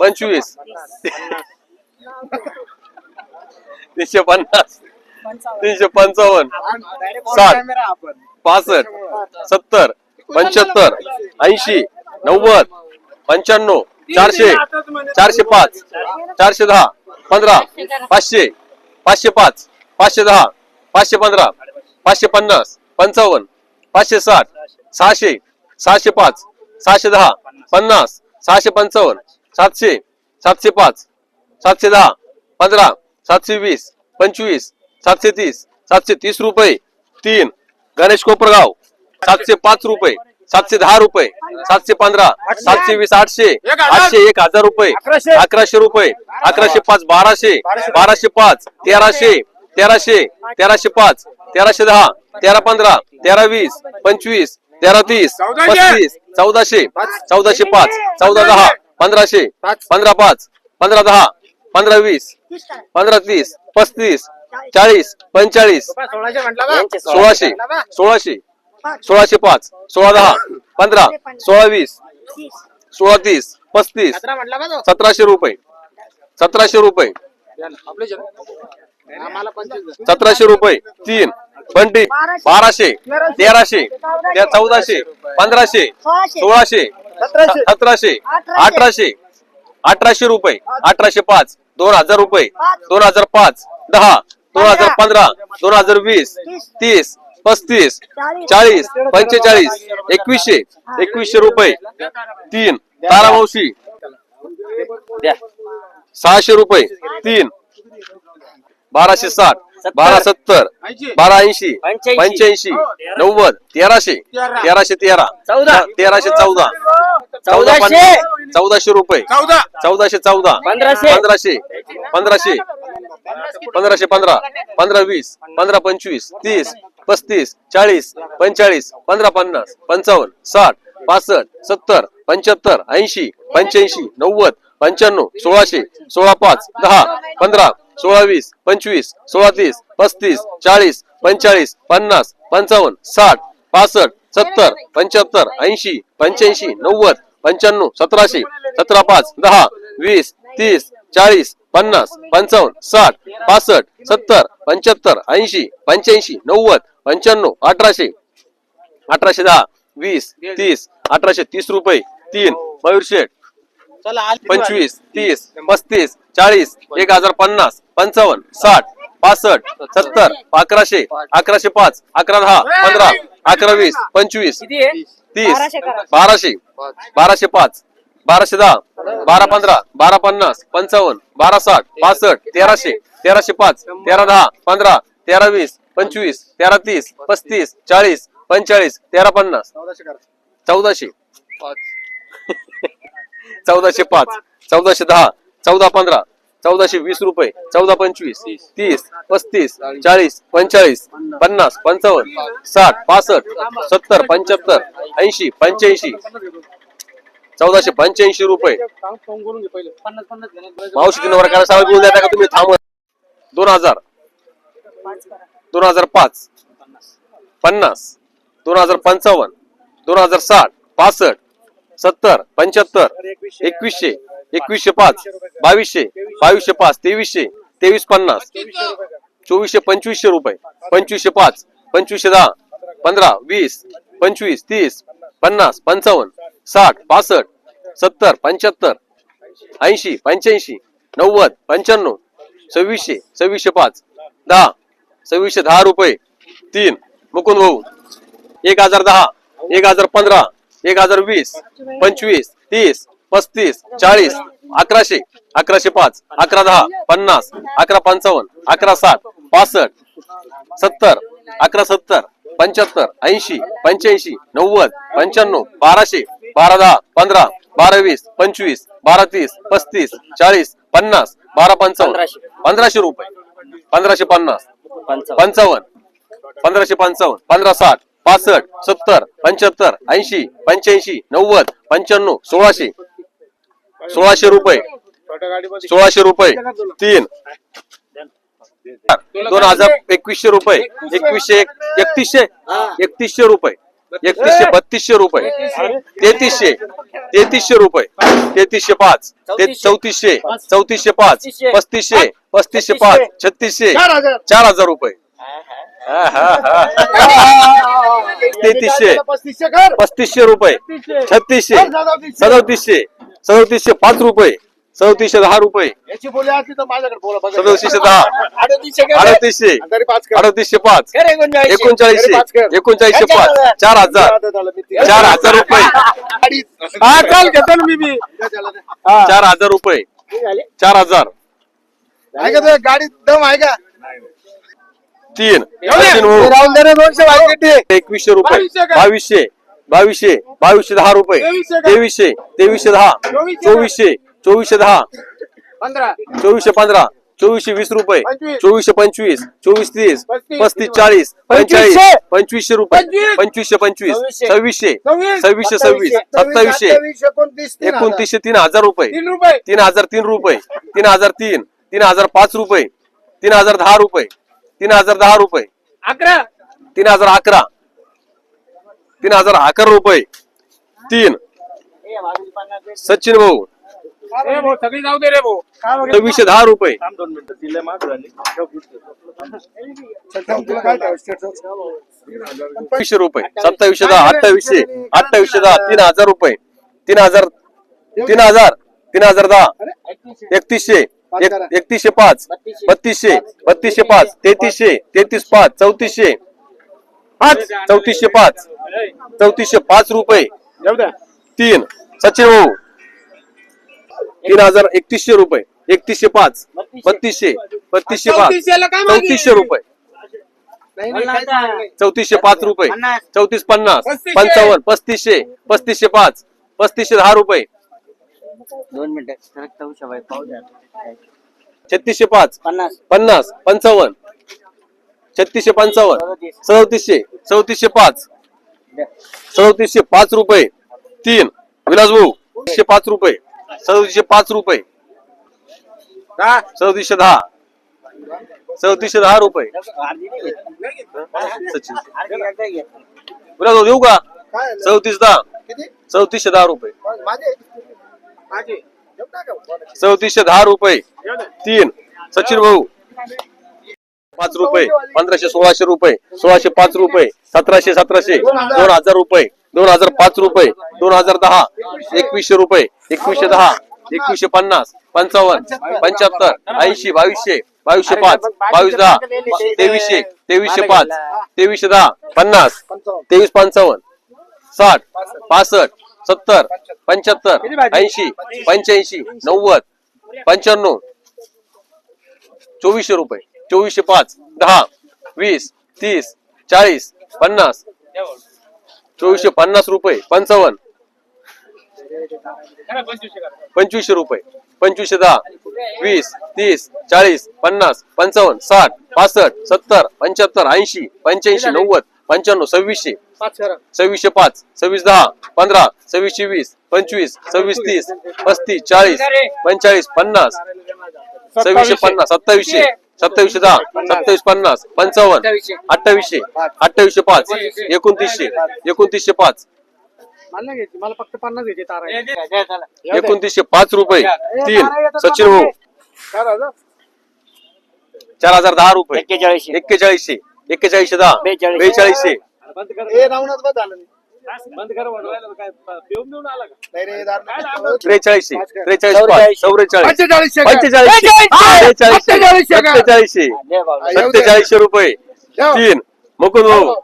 पंचवीस. तीनशे पन्नास. तीनशे पंचावन्न. साठ. पासष्ट. सत्तर. पंच्याहत्तर. ऐंशी. नव्वद. पंच्याण्णव. चारशे. चारशे पाच. चारशे दहा. पंधरा. पाचशे. पाचशे पाच. पाचशे दहा. पाचशे पंधरा. पाचशे पन्नास. पंचावन्न. पाचशे साठ. सहाशे. सहाशे पाच. सहाशे दहा. पन्नास. सहाशे पंचावन्न. सातशे सातशे पाच सातशे दहा पंधरा सातशे वीस पंचवीस सातशे तीस सातशे तीस रुपये तीन. गणेश कोपरगाव सातशे पाच रुपये सातशे दहा रुपये सातशे पंधरा सातशे वीस आठशे आठशे एक हजार रुपये अकराशे. रुपये अकराशे पाच बाराशे बाराशे. पाच तेराशे तेराशे तेराशे पाच तेराशे दहा तेरा पंधरा तेरा वीस पंचवीस तेरा तीस पस्तीस चौदाशे चौदाशे पाच चौदा दहा पंधराशे पंधरा पाच पंधरा दहा पंधरा वीस पंधरा तीस पस्तीस चाळीस पंचेचाळीस सोळाशे सोळाशे सोळाशे पाच. सोळा दहा पंधरा सोळा वीस सोळा तीस पस्तीस सतराशे रुपये सतराशे रुपये. सतराशे रुपये तीन बंटी बाराशे. तेराशे. चौदाशे पंधराशे सोळाशे सतराशे. अठराशे. अठराशे रुपये अठराशे पाच दोन हजार रुपये दोन हजार पाच दहा दोन हजार पंधरा. दोन हजार वीस तीस. पस्तीस चाळीस. पंचेचाळीस एकवीसशे एकवीसशे रुपये तीन तारामावशी सहाशे रुपये तीन बाराशे साठ बारा सत्तर बारा ऐंशी पंच्याऐंशी. पंच्याऐंशी नव्वद तेराशे तेराशे तेरा. चौदा. तेराशे चौदा. चौदा चौदाशे. रुपये. चौदा. चौदाशे चौदा. पंधराशे. पंधराशे. पंधराशे. पंधराशे पंधरा. पंधरा वीस. पंधरा पंचवीस. तीस. पस्तीस. चाळीस. पंचेचाळीस पंधरा पन्नास. पंचावन्न. साठ. पासष्ट. सत्तर. पंच्याहत्तर. ऐंशी. पंच्याऐंशी. नव्वद. पंच्याण्णव सोळाशे सोळा पाच दहा पंधरा सोळा वीस पंचवीस सोळा तीस पस्तीस चाळीस पंचाळीस पन्नास पंचावन्न साठ पासष्ट सत्तर पंच्याहत्तर ऐंशी पंच्याऐंशी नव्वद पंच्याण्णव सतराशे सतरा पाच दहा वीस तीस चाळीस पन्नास पंचावन्न साठ पासष्ट सत्तर पंच्याहत्तर ऐंशी पंच्याऐंशी नव्वद पंच्याण्णव अठराशे. अठराशे दहा वीस तीस अठराशे तीस रुपये. तीन मयूर शेठ. पंचवीस तीस. पस्तीस चाळीस एक हजार पन्नास पंचावन्न साठ पासष्ट सत्तर अकराशे अकराशे पाच अकरा दहा पंधरा अकरा वीस पंचवीस तीस बाराशे बाराशे पाच बाराशे दहा बारा पंधरा बारा पन्नास पंचावन्न बारा साठ पासष्ट तेराशे तेराशे पाच तेरा दहा पंधरा तेरा वीस पंचवीस तेरा तीस पस्तीस चाळीस पंचेचाळीस तेरा पन्नास. चौदाशे चौदाशे पाच चौदाशे दहा चौदा पंधरा चौदाशे वीस रुपये चौदा पंचवीस तीस पस्तीस चाळीस पंचेचाळीस पन्नास पंचावन्न साठ पासष्ट सत्तर पंच्याहत्तर ऐंशी पंच्याऐंशी. चौदाशे पंच्याऐंशी रुपये. मावशी तीन वर करा सगळं द्या का तुम्ही थांब दोन हजार. दोन हजार पाच. पन्नास. दोन हजार पंचावन्न. दोन हजार साठ. पासष्ट. सत्तर पंच्याहत्तर एकवीसशे एकवीसशे पाच बावीसशे बावीसशे पाच तेवीसशे तेवीस पन्नास चोवीसशे पंचवीसशे रुपये पंचवीसशे पाच पंचवीसशे दहा पंधरा वीस पंचवीस तीस पन्नास पंचावन्न साठ पासष्ट सत्तर पंच्याहत्तर ऐंशी पंच्याऐंशी नव्वद पंच्याण्णव सव्वीसशे सव्वीसशे पाच दहा सव्वीसशे दहा रुपये तीन मुकुंद भाऊ एक हजार दहा एक हजार पंधरा एक हजार वीस पंचवीस तीस पस्तीस चाळीस अकराशे अकराशे पाच अकरा दहा पन्नास अकरा पंचावन्न अकरा साठ पासष्ट सत्तर अकरा सत्तर पंच्याहत्तर ऐंशी पंच्याऐंशी नव्वद पंच्याण्णव बाराशे बारा दहा पंधरा बारा वीस पंचवीस बारा तीस पस्तीस चाळीस पन्नास बारा पंचावन्न पंधराशे. रुपये पंधराशे पन्नास पंचावन्न पंधराशे पंचावन्न पंधरा साठ पासष्ट सत्तर पंच्याहत्तर ऐंशी पंच्याऐंशी नव्वद पंच्याण्णव सोळाशे. सोळाशे रुपये. सोळाशे रुपये. तीन. दोन हजार एकवीसशे रुपये. एकवीसशे एक- एकतीसशे. एकतीसशे रुपये. एकतीसशे बत्तीसशे रुपये. तेहतीसशे. तेहतीसशे रुपये. तेहतीसशे पाच. ते चौतीसशे. चौतीसशे पाच. पस्तीसशे. पस्तीसशे पाच. छत्तीसशे. चार हजार रुपये. तेहतीसशे पस्तीसशे कर. पस्तीसशे रुपये. छत्तीसशे. सदोतीसशे. सदोतीसशे. पाच रुपये. सदोतीसशे दहा रुपये. याची बोली असली तर माझ्याकडे बोला बघा. सदोतीसशे दहा. अडतीसशे. अडतीसशे. पाच एकोणचाळीसशे. एकोणचाळीसशे. पाच चार हजार. चार हजार रुपये. हा चाल घेतो ना मी. चार हजार रुपये. चार हजार. गाडीत दम आहे का? तीन. राहून दे. रे दोनशे एकवीसशे रुपये. बावीसशे? बावीसशे. बावीसशे. दहा रुपये. तेवीसशे? तेवीसशे. दहा. चोवीसशे? चोवीसशे. दहा. चोवीसशे पंधरा. चोवीसशे वीस रुपये. चोवीसशे पंचवीस. चोवीस तीस. पस्तीस. चाळीस. पंचेचाळीस. पंचवीसशे. रुपये. पंचवीस. पंचवीसशे पंचवीस. सव्वीसशे. सव्वीसशे. सव्वीस. सत्तावीसशे. एकोणतीसशे तीन हजार रुपये. तीन हजार तीन रुपये. तीन हजार तीन. तीन हजार पाच रुपये. तीन हजार दहा रुपये. तीन हजार दहा रुपये. अकरा. तीन हजार अकरा. तीन हजार अकरा रुपये. तीन. सचिन भाऊ. ए भाऊ सगळी जाऊ दे रे भाऊ. सव्वीसशे दहा रुपये? सव्वीसशे रुपये. सत्तावीसशे दहा अठ्ठावीसशे. अठ्ठावीसशे दहा तीन हजार रुपये. तीन हजार तीन हजार तीन हजार दहा. एकतीसशे. एक- एकतीसशे पाच. बत्तीसशे. बत्तीसशे. पाच. तेहतीसशे. तेहतीस पाच. चौतीसशे. पाच. चौतीसशे पाच. चौतीसशे पाच रुपये. तीन. सचिन भाऊ. तीन हजार एकतीसशे रुपये. एकतीसशे पाच. बत्तीसशे. बत्तीसशे पाच? चौतीसशे रुपये. चौतीसशे पाच रुपये. चौतीस पन्नास. पंचावन्न. पस्तीसशे. पस्तीसशे पाच. पस्तीसशे दहा रुपये. दोन मिनिटं. चौशे बाई पाहू द्या. छत्तीसशे पाच. पन्नास. पन्नास पंचावन्न. छत्तीसशे पंचावन्न. सदतीसशे चौतीसशे पाच. सदतीसशे पाच रुपये. तीन. विलास भाऊ तीनशे पाच रुपये. सदतीसशे पाच रुपये. दहा. सदतीसशे दहा. सदतीसशे दहा रुपये. सचिन. विलास भाऊ देऊ का? चौतीस दहा. किती? चौतीसशे दहा रुपये. माझे. चौतीसशे दहा रुपये. तीन. सचिन भाऊ. पाच रुपये. पंधराशे सोळाशे रुपये. सोळाशे पाच रुपये. सतराशे सतराशे. दोन हजार रुपये. दोन हजार पाच रुपये. दोन हजार दहा. एकवीसशे रुपये. एकवीसशे दहा. एकवीसशे पन्नास. पंचावन्न. पंच्याहत्तर. ऐंशी बावीसशे. बावीसशे पाच. बावीस दहा. तेवीसशे. तेवीसशे पाच. तेवीसशे दहा. पन्नास. तेवीस पंचावन्न. साठ. पासष्ट. सत्तर पंच्याहत्तर. ऐंशी पंच्याऐंशी नव्वद पंच्याण्णव. चोवीसशे रुपये. चोवीसशे पाच दहा वीस तीस चाळीस पन्नास. चोवीसशे पन्नास रुपये पंचावन्न. पंचवीसशे रुपये. पंचवीसशे दहा वीस तीस चाळीस पन्नास पंचावन्न साठ पासष्ट सत्तर पंच्याहत्तर ऐंशी पंच्याऐंशी नव्वद. पंच्याण्णव सव्वीसशे. पाच करा. सव्वीसशे पाच सव्वीस दहा पंधरा सव्वीसशे वीस पंचवीस सव्वीस तीस पस्तीस चाळीस पंचाळीस पन्नास. सव्वीसशे पन्नास सत्तावीसशे सत्तावीसशे दहा सत्तावीस पन्नास पंचावन्न अठ्ठावीसशे अठ्ठावीसशे पाच एकोणतीसशे एकोणतीसशे पाच. मला नाही घ्यायची मला फक्त पन्नास घ्यायची तारा एकोणतीसशे पाच रुपये तीन. सचिन भाऊ. चार हजार. चार हजार दहा रुपये. एक्केचाळीसशे. एक्केचाळीसशे. एक्केचाळीसशे दहा. बेचाळीस. बेचाळीसशे. बंद कर ए राहूनच बस झालं नाही. बंद कर वडवायला काय पिऊन देऊन आला का? नाही रे दारू नाही. त्रेचाळीसशे. त्रेचाळीस पाच. चौवेचाळीस. पंचेचाळीसशे का? पंचेचाळीसशे. सत्तेचाळीसशे. सत्तेचाळीसशे सत्तेचाळीसशे येऊ दे. सत्तेचाळीसशे रुपये. तीन. मुकुंद भाऊ.